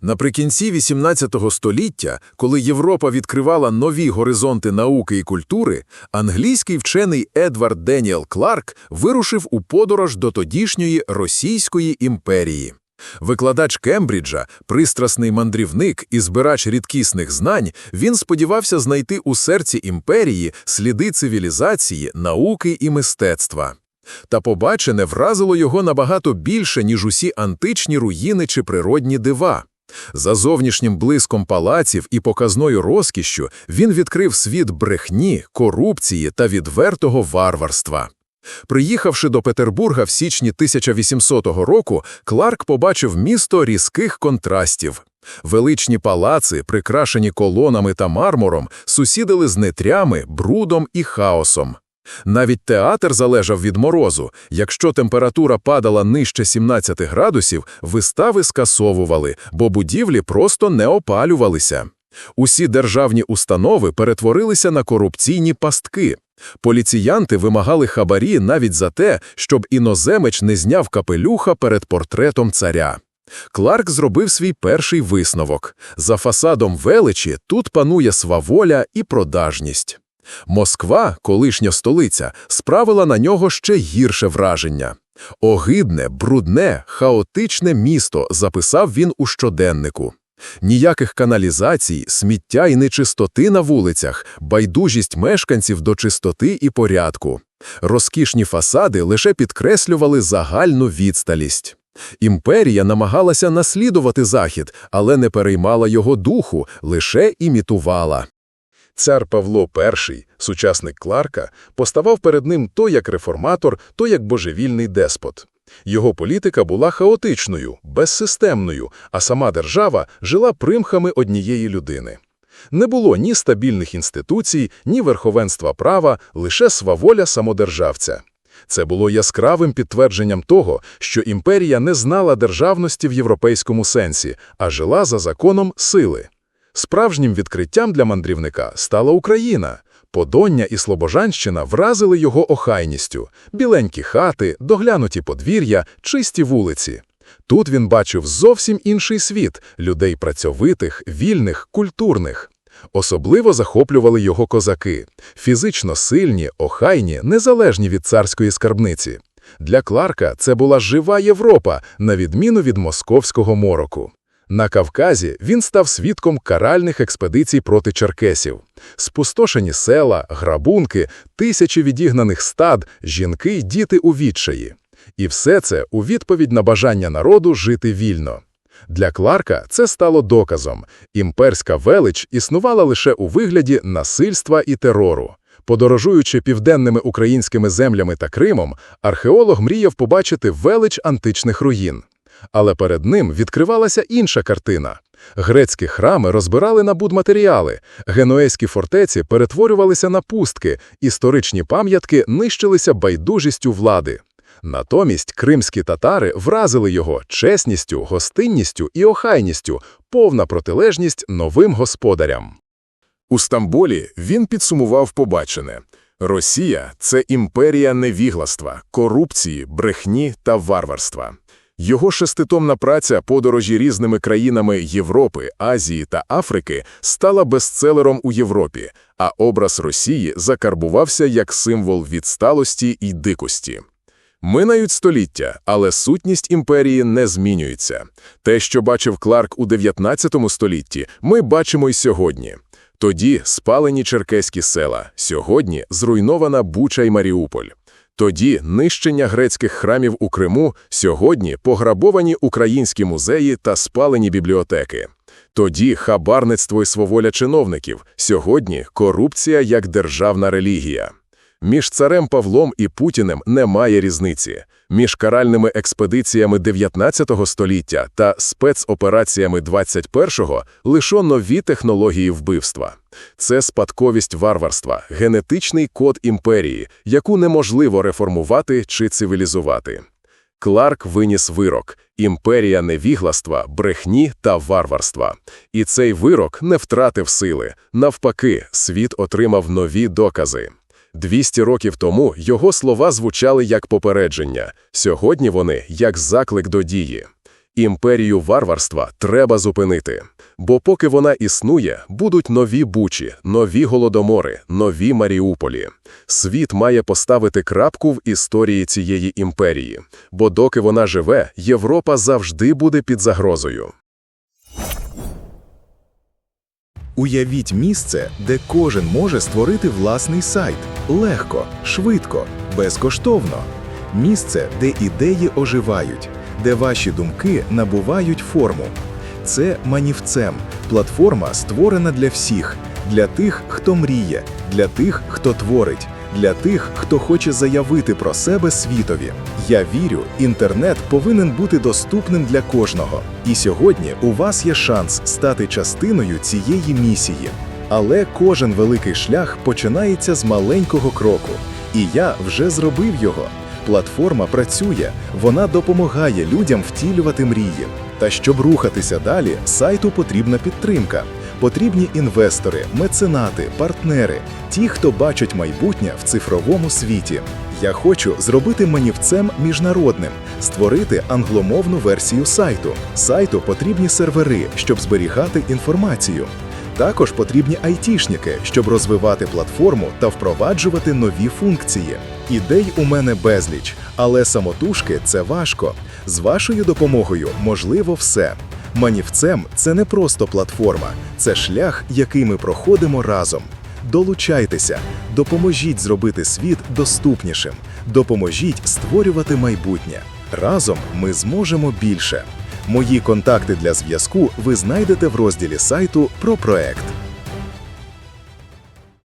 Наприкінці XVIII століття, коли Європа відкривала нові горизонти науки і культури, англійський вчений Едвард Деніел Кларк вирушив у подорож до тодішньої Російської імперії. Викладач Кембриджа, пристрасний мандрівник і збирач рідкісних знань, він сподівався знайти у серці імперії сліди цивілізації, науки і мистецтва. Та побачене вразило його набагато більше, ніж усі античні руїни чи природні дива. За зовнішнім блиском палаців і показною розкішшю він відкрив світ брехні, корупції та відвертого варварства. Приїхавши до Петербурга в січні 1800 року, Кларк побачив місто різких контрастів. Величні палаци, прикрашені колонами та мармуром, сусідили з нетрями, брудом і хаосом. Навіть театр залежав від морозу. Якщо температура падала нижче 17 градусів, вистави скасовували, бо будівлі просто не опалювалися. Усі державні установи перетворилися на корупційні пастки. Поліціянти вимагали хабарі навіть за те, щоб іноземеч не зняв капелюха перед портретом царя. Кларк зробив свій перший висновок. За фасадом величі тут панує сваволя і продажність. Москва, колишня столиця, справила на нього ще гірше враження. Огидне, брудне, хаотичне місто записав він у щоденнику. Ніяких каналізацій, сміття і нечистоти на вулицях, байдужість мешканців до чистоти і порядку. Розкішні фасади лише підкреслювали загальну відсталість. Імперія намагалася наслідувати Захід, але не переймала його духу, лише імітувала. Цар Павло І, сучасник Кларка, поставав перед ним то як реформатор, то як божевільний деспот. Його політика була хаотичною, безсистемною, а сама держава жила примхами однієї людини. Не було ні стабільних інституцій, ні верховенства права, лише сваволя самодержавця. Це було яскравим підтвердженням того, що імперія не знала державності в європейському сенсі, а жила за законом сили. Справжнім відкриттям для мандрівника стала Україна. Подоння і Слобожанщина вразили його охайністю, біленькі хати, доглянуті подвір'я, чисті вулиці. Тут він бачив зовсім інший світ людей працьовитих, вільних, культурних. Особливо захоплювали його козаки фізично сильні, охайні, незалежні від царської скарбниці. Для Кларка це була жива Європа, на відміну від московського мороку. На Кавказі він став свідком каральних експедицій проти черкесів. Спустошені села, грабунки, тисячі відігнаних стад, жінки діти у відчаї. І все це у відповідь на бажання народу жити вільно. Для Кларка це стало доказом. Імперська велич існувала лише у вигляді насильства і терору. Подорожуючи південними українськими землями та Кримом, археолог мріяв побачити велич античних руїн. Але перед ним відкривалася інша картина. Грецькі храми розбирали на будматеріали, генуезькі фортеці перетворювалися на пустки, історичні пам'ятки нищилися байдужістю влади. Натомість кримські татари вразили його чесністю, гостинністю і охайністю, повна протилежність новим господарям. У Стамбулі він підсумував побачене. Росія – це імперія невігластва, корупції, брехні та варварства. Його шеститомна праця подорожі різними країнами Європи, Азії та Африки стала бестселером у Європі, а образ Росії закарбувався як символ відсталості і дикості. Минають століття, але сутність імперії не змінюється. Те, що бачив Кларк у 19 столітті, ми бачимо й сьогодні. Тоді спалені черкеські села, сьогодні зруйнована Буча й Маріуполь. Тоді нищення грецьких храмів у Криму, сьогодні пограбовані українські музеї та спалені бібліотеки. Тоді хабарництво і своволя чиновників, сьогодні корупція як державна релігія. Між царем Павлом і Путіним немає різниці. Між каральними експедиціями 19 століття та спецопераціями 21-го лише нові технології вбивства. Це спадковість варварства, генетичний код імперії, яку неможливо реформувати чи цивілізувати. Кларк виніс вирок імперія невігластва, брехні та варварства. І цей вирок не втратив сили. Навпаки, світ отримав нові докази. 200 років тому його слова звучали як попередження, сьогодні вони як заклик до дії. Імперію варварства треба зупинити. Бо поки вона існує, будуть нові бучі, нові голодомори, нові Маріуполі. Світ має поставити крапку в історії цієї імперії, бо доки вона живе, Європа завжди буде під загрозою. Уявіть місце, де кожен може створити власний сайт легко, швидко, безкоштовно. Місце, де ідеї оживають, де ваші думки набувають форму. Це Манівцем платформа створена для всіх, для тих, хто мріє, для тих, хто творить, для тих, хто хоче заявити про себе світові. Я вірю, інтернет повинен бути доступним для кожного. І сьогодні у вас є шанс стати частиною цієї місії. Але кожен великий шлях починається з маленького кроку. І я вже зробив його. Платформа працює, вона допомагає людям втілювати мрії. Та щоб рухатися далі, сайту потрібна підтримка. Потрібні інвестори, меценати, партнери, ті, хто бачать майбутнє в цифровому світі. Я хочу зробити манівцем міжнародним, створити англомовну версію сайту. Сайту потрібні сервери, щоб зберігати інформацію. Також потрібні айтішники, щоб розвивати платформу та впроваджувати нові функції. Ідей у мене безліч, але самотужки це важко. З вашою допомогою можливо все. Манівцем це не просто платформа, це шлях, який ми проходимо разом. Долучайтеся, допоможіть зробити світ доступнішим, допоможіть створювати майбутнє. Разом ми зможемо більше. Мої контакти для зв'язку ви знайдете в розділі сайту про проект.